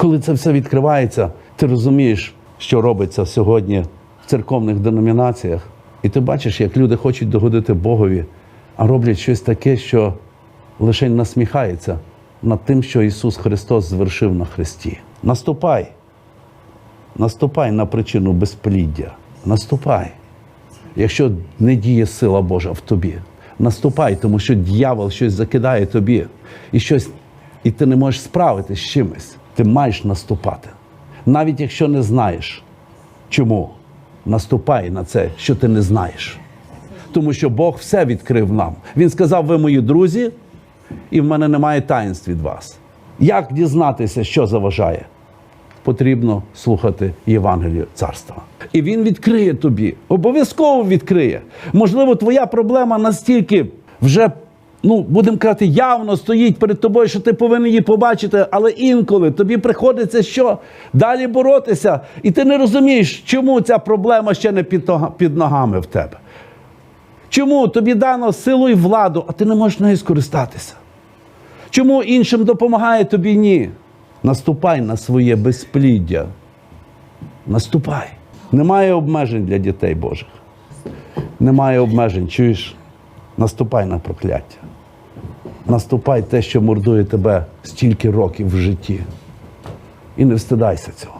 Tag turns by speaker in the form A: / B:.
A: Коли це все відкривається, ти розумієш, що робиться сьогодні в церковних деномінаціях, і ти бачиш, як люди хочуть догодити Богові, а роблять щось таке, що лише насміхається над тим, що Ісус Христос звершив на Христі. Наступай, наступай на причину безпліддя. Наступай, якщо не діє сила Божа в тобі. Наступай, тому що дьявол щось закидає тобі, і щось, і ти не можеш справитись з чимось. Ти маєш наступати. Навіть якщо не знаєш, чому наступай на це, що ти не знаєш. Тому що Бог все відкрив нам. Він сказав: ви мої друзі, і в мене немає таїнств від вас. Як дізнатися, що заважає? Потрібно слухати Євангелію царства. І він відкриє тобі, обов'язково відкриє. Можливо, твоя проблема настільки вже, ну, будемо казати, явно стоїть перед тобою, що ти повинен її побачити, але інколи тобі приходиться що? Далі боротися, і ти не розумієш, чому ця проблема ще не під ногами в тебе. Чому тобі дано силу і владу, а ти не можеш нею скористатися? Чому іншим допомагає тобі ні? Наступай на своє безпліддя. Наступай. Немає обмежень для дітей Божих. Немає обмежень, чуєш? Наступай на прокляття. Наступай те, що мордує тебе стільки років в житті. І не встидайся цього.